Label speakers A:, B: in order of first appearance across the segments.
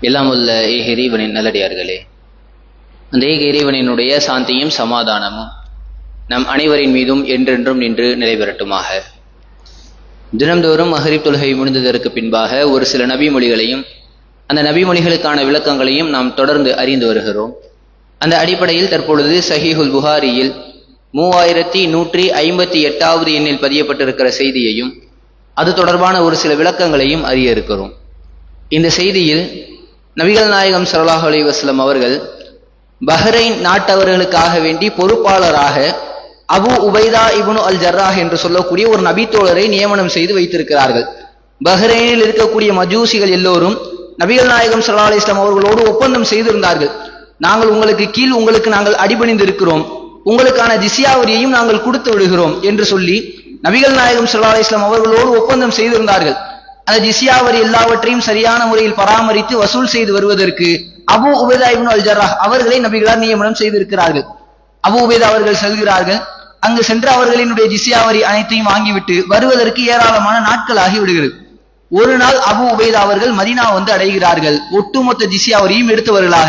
A: எல்லாம் உள்ள ஏக இறைவனின் நல்லடியார்களே. அந்த ஏக இறைவனினுடைய சாந்தியும் சமாதானமும் நம் அனைவரின் மீதும் என்றென்றும் நின்று நிலைபெறட்டுமாக தினம்தோறும் மஹரிப் தொழுகை முடிந்ததற்கு பின்பாக ஒரு சில நபி மொழிகளையும் அந்த நபி மொழிகளுக்கான விளக்கங்களையும் நாம் தொடர்ந்து அறிந்து வருகிறோம். அந்த அடிப்படையில் தற்பொழுது சஹீஹுல் புகாரியில் மூவாயிரத்தி நூற்றி ஐம்பத்தி எட்டாவது எண்ணில் பதியப்பட்டிருக்கிற செய்தியையும் அது தொடர்பான ஒரு சில விளக்கங்களையும் அறிய இருக்கிறோம். இந்த செய்தியில் நபிகள் நாயகம் ஸல்லல்லாஹு அலி வஸ்லம் அவர்கள் பஹ்ரைன் நாட்டவர்களுக்காக வேண்டி பொறுப்பாளராக அபு உபைதா இபுனு அல் ஜர்ராஹ் என்று சொல்லக்கூடிய ஒரு நபித்தோழரை நியமனம் செய்து வைத்திருக்கிறார்கள். பஹ்ரைனில் இருக்கக்கூடிய மஜூசிகள் எல்லோரும் நபிகள் நாயகம் சல்லா அலி இஸ்லாம் அவர்களோடு ஒப்பந்தம் செய்திருந்தார்கள். நாங்கள் உங்களுக்கு கீழ் உங்களுக்கு நாங்கள் அடிபணிந்து இருக்கிறோம் உங்களுக்கான ஜிசியாவரியையும் நாங்கள் கொடுத்து விடுகிறோம் என்று சொல்லி நபிகள் நாயகம் சல்லா அலி இஸ்லாம் அவர்களோடு ஒப்பந்தம் செய்திருந்தார்கள். அந்த ஜிசியாவரி எல்லாவற்றையும் சரியான முறையில் பராமரித்து வசூல் செய்து வருவதற்கு அபு உபேதா இப்னு அல் ஜர்ராஹ் அவர்களை நபிகளார் நியமனம் செய்திருக்கிறார்கள். அபு உபேதா அவர்கள் செல்கிறார்கள். அங்கு சென்று அவர்களினுடைய ஜிசியாவரி அனைத்தையும் வாங்கிவிட்டு வருவதற்கு ஏராளமான நாட்கள் ஆகிவிடுகிறது ஒரு நாள் அபு உபேதா அவர்கள் மதீனா வந்து அடைகிறார்கள். ஒட்டுமொத்த ஜிசியாவரியும் எடுத்தவர்களாக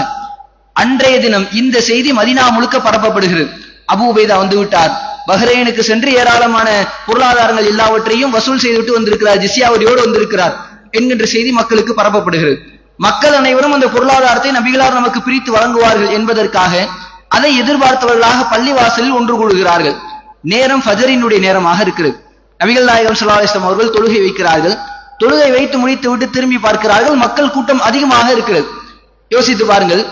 A: அன்றைய தினம் இந்த செய்தி மதீனா முழுக்க பரப்பப்படுகிறது. அபு உபேதா வந்து விட்டார். பஹ்ரைனுக்கு சென்று ஏராளமான பொருளாதாரங்கள் எல்லாவற்றையும் வசூல் செய்துவிட்டு வந்திருக்கிறார் ஜிசியாவரியோடு வந்திருக்கிறார் என்கின்ற செய்தி மக்களுக்கு பரப்பப்படுகிறது. மக்கள் அனைவரும் அந்த பொருளாதாரத்தை நபிகளார் நமக்கு பிரித்து வழங்குவார்கள் என்பதற்காக அதை எதிர்பார்த்தவர்களாக பள்ளிவாசலில் ஒன்று கூடுகிறார்கள். நேரம் ஃபஜரினுடைய நேரமாக இருக்கிறது. நபிகள் நாயகம் சுல்லாஸ்லம் அவர்கள் தொழுகை வைக்கிறார்கள். தொழுகை வைத்து முடித்து விட்டு திரும்பி பார்க்கிறார்கள். மக்கள் கூட்டம் அதிகமாக இருக்கிறது. யோசித்து பாருங்கள்.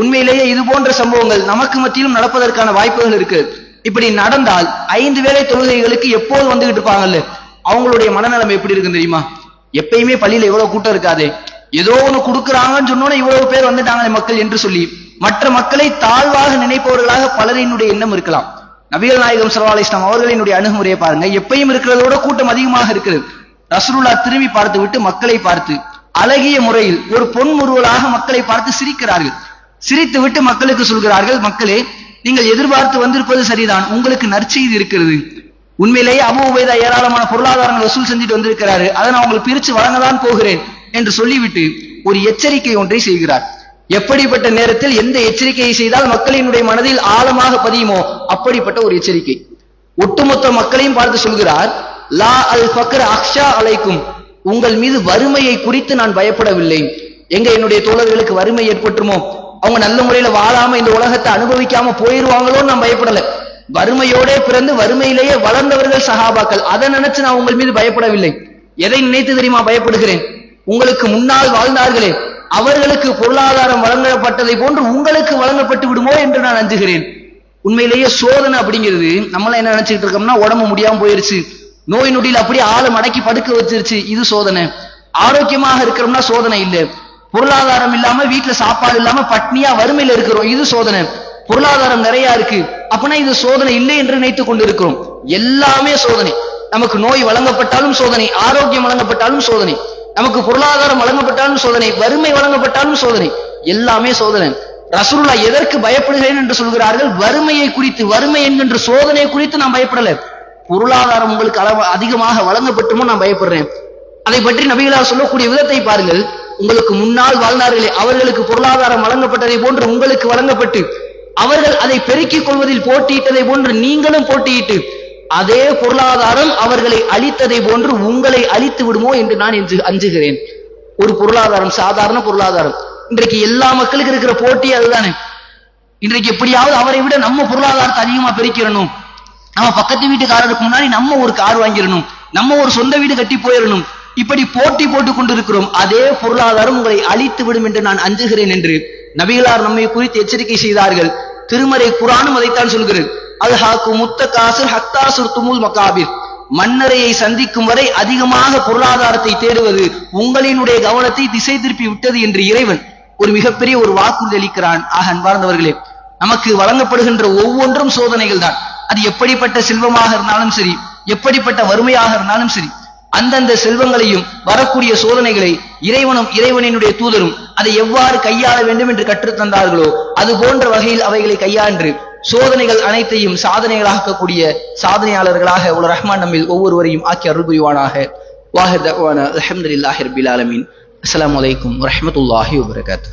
A: உண்மையிலேயே இது போன்ற சம்பவங்கள் நமக்கு மத்தியிலும் நடப்பதற்கான வாய்ப்புகள் இருக்கு இப்படி நடந்தால் ஐந்து வேளை தொழுகைகளுக்கு எப்போது வந்துகிட்டு இருப்பாங்கல்ல? அவங்களுடைய மனநலம் எப்படி இருக்கும் தெரியுமா? எப்பயுமே பள்ளியில எவ்வளவு கூட்டம் இருக்காது. ஏதோ ஒண்ணு கொடுக்குறாங்கன்னு சொன்னோன்னே இவ்வளவு பேர் வந்துட்டாங்களே மக்கள் என்று சொல்லி மற்ற மக்களை தாழ்வாக நினைப்பவர்களாக பலரினுடைய எண்ணம் இருக்கலாம். நபிகள் நாயகம் ஸல்லல்லாஹு அலைஹி அவர்களினுடைய அணுகுமுறையை பாருங்க. எப்பயும் இருக்கிறதோட கூட்டம் அதிகமாக இருக்கிறது. ரசூலுல்லா திரும்பி பார்த்து விட்டு மக்களை பார்த்து அழகிய முறையில் ஒரு பொன்முருவலாக மக்களை பார்த்து சிரிக்கிறார்கள். சிரித்து விட்டு மக்களுக்கு சொல்கிறார்கள் மக்களே நீங்கள் எதிர்பார்த்து வந்திருப்பது சரிதான். உங்களுக்கு நற்செய்தி இருக்கிறது. உண்மையிலேயே அபு உபேதா ஏராளமான பொருளாதாரங்கள் வசூல் செஞ்சுட்டு வந்திருக்கிறாரு. அதை நான் உங்களுக்கு பிரிச்சு வழங்கதான் போகிறேன் என்று சொல்லிவிட்டு ஒரு எச்சரிக்கை ஒன்றை செய்கிறார். எப்படிப்பட்ட நேரத்தில் எந்த எச்சரிக்கையை செய்தால் மக்களினுடைய மனதில் ஆழமாக பதியுமோ அப்படிப்பட்ட ஒரு எச்சரிக்கை. ஒட்டுமொத்த மக்களையும் பார்த்து சொல்கிறார் லா அல் ஃபக்ர அக்ஷா அலைக்கும். உங்கள் மீது வறுமையை குறித்து நான் பயப்படவில்லை. எங்க என்னுடைய தோழர்களுக்கு வறுமை ஏற்பட்டுமோ அவங்க நல்ல முறையில வாழாம இந்த உலகத்தை அனுபவிக்காம போயிருவாங்களோன்னு நான் பயப்படல. வறுமையோட பிறந்து வறுமையிலேயே வளர்ந்தவர்கள் சகாபாக்கள் அதை நினைச்சு நான் உங்கள் மீது பயப்படவில்லை. எதை நினைத்து தெரியுமா பயப்படுகிறேன்? உங்களுக்கு முன்னால் வாழ்ந்தார்களே அவர்களுக்கு பொருளாதாரம் வழங்கப்பட்டதை போன்று உங்களுக்கு வழங்கப்பட்டு விடுமோ என்று நான் அஞ்சுகிறேன். உண்மையிலேயே சோதனை அப்படிங்கிறது நம்மளாம் என்ன நினைச்சிட்டு இருக்கோம்னா உடம்பு முடியாம போயிருச்சு. நோய் நொடியில் அப்படியே ஆளை மடக்கி படுக்க வச்சிருச்சு. இது சோதனை. ஆரோக்கியமாக இருக்கிறோம்னா சோதனை இல்லை. பொருளாதாரம் இல்லாம வீட்டுல சாப்பாடு இல்லாம பட்னியா வறுமையில இருக்கிறோம். இது சோதனை. பொருளாதாரம் நிறைய இருக்கு. அப்படின்னா இது சோதனை இல்லை என்று நினைத்துக் கொண்டிருக்கிறோம். எல்லாமே சோதனை. நமக்கு நோய் வழங்கப்பட்டாலும் சோதனை ஆரோக்கியம் வழங்கப்பட்டாலும் சோதனை. நமக்கு பொருளாதாரம் வழங்கப்பட்டாலும் சோதனை வறுமை வழங்கப்பட்டாலும் சோதனை. எல்லாமே சோதனை. ரசூலுல்லா எதற்கு பயப்படுகிறேன் என்று சொல்கிறார்கள்? வறுமையை குறித்து வறுமை என்கின்ற சோதனை குறித்து நான் பயப்படல. பொருளாதாரம் உங்களுக்கு அளவு அதிகமாக வழங்கப்பட்டுமோ நான் பயப்படுறேன். அதை பற்றி நபிகளா சொல்லக்கூடிய விதத்தை பாருங்கள். உங்களுக்கு முன்னால் வாழ்ந்தார்களே அவர்களுக்கு பொருளாதாரம் வழங்கப்பட்டதை போன்று உங்களுக்கு வழங்கப்பட்டு அவர்கள் அதை பெருக்கிக் கொள்வதில் போட்டியிட்டதை போன்று நீங்களும் போட்டியிட்டு அதே பொருளாதாரம் அவர்களை அழித்ததை போன்று உங்களை அழித்து விடுமோ என்று நான் என்று அஞ்சுகிறேன். ஒரு பொருளாதாரம் சாதாரண பொருளாதாரம். இன்றைக்கு எல்லா மக்களுக்கு இருக்கிற போட்டி அதுதானே. இன்றைக்கு எப்படியாவது அவரை விட நம்ம பொருளாதாரத்தை அதிகமா பெருக்கிடணும். நம்ம பக்கத்து வீட்டுக்காரருக்கு முன்னாடி நம்ம ஒரு கார் வாங்கிடணும். நம்ம ஒரு சொந்த வீடு கட்டி போயிடணும். இப்படி போட்டி போட்டுக் கொண்டிருக்கிறோம். அதே பொருளாதாரம் உங்களை அழித்து விடும் என்று நான் அஞ்சுகிறேன் என்று நபிகளார் நம்மை குறித்து எச்சரிக்கை செய்தார்கள். திருமறை குரானும் அதைத்தான் சொல்கிறது. அது ஹாக்கு முத்த காசு ஹத்தாசுர் துமுல் மகாபிர். மன்னரையை சந்திக்கும் வரை அதிகமாக பொருளாதாரத்தை தேடுவது உங்களினுடைய கவனத்தை திசை திருப்பி விட்டது என்று இறைவன் ஒரு மிகப்பெரிய ஒரு வாக்குறுதி அளிக்கிறான். ஆக அன்பார்ந்தவர்களே நமக்கு வழங்கப்படுகின்ற ஒவ்வொன்றும் சோதனைகள் தான் அது எப்படிப்பட்ட செல்வமாக இருந்தாலும் சரி எப்படிப்பட்ட வறுமையாக இருந்தாலும் சரி அந்தந்த செல்வங்களையும் வரக்கூடிய சோதனைகளை இறைவனும் இறைவனினுடைய தூதரும் அதை எவ்வாறு கையாள வேண்டும் என்று கற்றுத் தந்தார்களோ அது போன்ற வகையில் அவைகளை கையாண்டு சோதனைகள் அனைத்தையும் சாதனைகளாக்கக்கூடிய சாதனையாளர்களாக உள்ள ரஹ்மான் நம்மில் ஒவ்வொருவரையும் ஆக்கி அருள் புரிவானாக. வாஹர் தவானா அல்ஹம்துலில்லாஹி ரபில் அஸ்லாம் அஸ்ஸலாமு அலைக்கும் வபரகாத்து